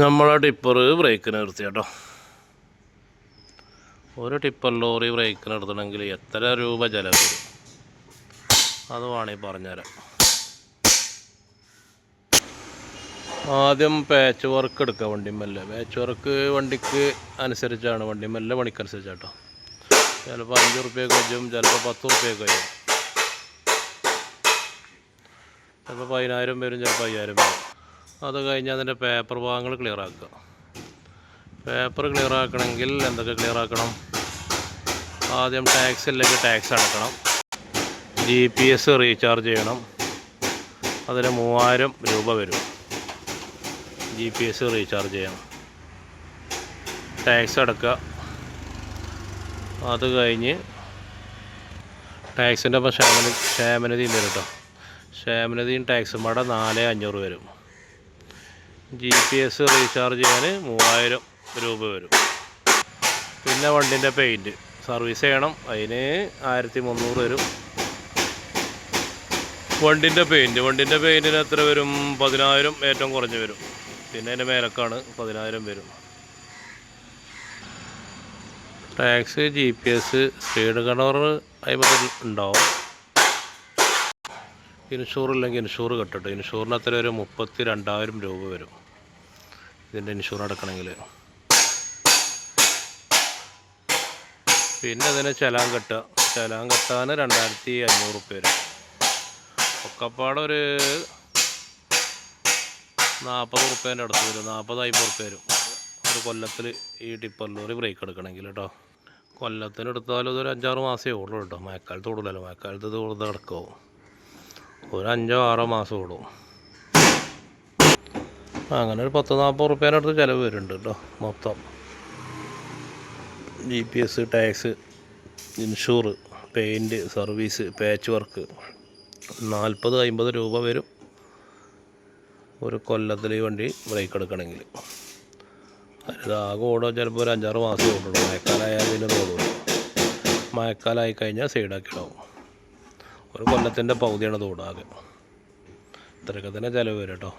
നമ്മളെ ടിപ്പർ ബ്രേക്കിന് നിർത്തി കേട്ടോ. ഒരു ടിപ്പർ ലോറി ബ്രേക്കിന് നിർത്തണമെങ്കിൽ എത്ര രൂപ ചിലവ് വരും? അത് വേണമെങ്കിൽ പറഞ്ഞുതരാം. ആദ്യം പാച്ച് വർക്ക് എടുക്കുക വണ്ടിമല്ല പാച്ച് വർക്ക് വണ്ടിക്ക് അനുസരിച്ചാണ് വണ്ടി മെല്ലെ വണ്ടിമല്ല പണിക്കനുസരിച്ചാട്ടോ ചിലപ്പോൾ അഞ്ച് റുപ്യൊക്കെ കഴിയും ചിലപ്പോൾ പത്ത് റുപ്യൊക്കെ കഴിയും ചിലപ്പോൾ പതിനായിരം പേരും ചിലപ്പോൾ അയ്യായിരം വരും. അത് കഴിഞ്ഞ് അതിന്റെ പേപ്പർ ഭാഗങ്ങൾ ക്ലിയർ ആക്കുക. പേപ്പർ ക്ലിയർ ആക്കണമെങ്കിൽ എന്തൊക്കെ ക്ലിയർ ആക്കണം? ആദ്യം ടാക്സിലേക്ക് ടാക്സ് അടക്കണം. ജി പി എസ് റീചാർജ് ചെയ്യണം. അതിന് മൂവായിരം രൂപ വരും. ജി പി എസ് റീചാർജ് ചെയ്യണം. ടാക്സ് അടക്കുക. അത് കഴിഞ്ഞ് ടാക്സിന്റെ ഒപ്പം ക്ഷേമന ക്ഷേമനിധിയും വരും കേട്ടോ. ക്ഷേമനിധിയും ടാക്സും കൂടെ നാല് അഞ്ഞൂറ് വരും. ജി പി എസ് റീചാർജ് ചെയ്യാൻ മൂവായിരം രൂപ വരും. പിന്നെ വണ്ടിന്റെ പെയിന്റ് സർവീസ് ചെയ്യണം. അതിന് ആയിരത്തി മുന്നൂറ് വരും വണ്ടിന്റെ പെയിന്റ് വണ്ടിന്റെ പെയിന്റിന് എത്ര വരും? പതിനായിരം ഏറ്റവും കുറഞ്ഞ് വരും. പിന്നെ അതിന്റെ മേലക്കാണ് പതിനായിരം വരും. Tax G P S speed കണർ അതിൽ ഉണ്ടാവും. ഇൻഷൂർ ഇല്ലെങ്കിൽ ഇൻഷൂർ കെട്ടിട്ട്. ഇൻഷൂറിന് അത്ര ഒരു മുപ്പത്തി രണ്ടായിരം രൂപ വരും. ഇതിന്റെ ഇൻഷൂർ അടക്കണമെങ്കിൽ. പിന്നെ ഇതിന് ചലാൻ കെട്ടുക. ചലാൻ കെട്ടാൻ രണ്ടായിരത്തി അഞ്ഞൂറ് റുപ്യ വരും. ഒക്കപ്പാടെ ഒരു നാൽപ്പത് റുപ്യേന്റെ അടുത്ത് വരും. നാൽപ്പത് അമ്പത് റുപ്യ വരും. ഒരു കൊല്ലത്തിൽ ഈ ടിപ്പർ ലോറി ബ്രേക്ക് എടുക്കണമെങ്കിൽ കേട്ടോ. കൊല്ലത്തിന് എടുത്താലും ഇതൊരു അഞ്ചാറ് മാസമേ ഉള്ളൂ കേട്ടോ. മഴക്കാലത്ത് കൂടുതലല്ലോ മഴക്കാലത്ത് ഇത് കൂടുതൽ കിടക്കാവും ഒരു അഞ്ചോ ആറോ മാസം കൂടും. അങ്ങനെ ഒരു പത്ത് നാൽപ്പത് റുപ്യേന്റെ അടുത്ത് ചിലവ് വരുന്നുണ്ട് കേട്ടോ മൊത്തം. G P S tax insure paint service patch work നാൽപ്പത് അമ്പത് രൂപ വരും ഒരു കൊല്ലത്തിൽ ഈ വണ്ടി ബ്രേക്ക് എടുക്കണമെങ്കിൽ. അതിലാകെ ഓടോ ചിലപ്പോൾ ഒരു അഞ്ചാറ് മാസം ഓടുള്ളൂ മഴക്കാലമായാൽ ഇതിന് ഓടുള്ളൂ മഴക്കാലമായി കഴിഞ്ഞാൽ സൈഡാക്കി ഇടാവും ഒരു കൊല്ലത്തിന്റെ പകുതിയാണ് തോടാകെ. ഇത്രയൊക്കെ തന്നെ ചിലവ് വരും കേട്ടോ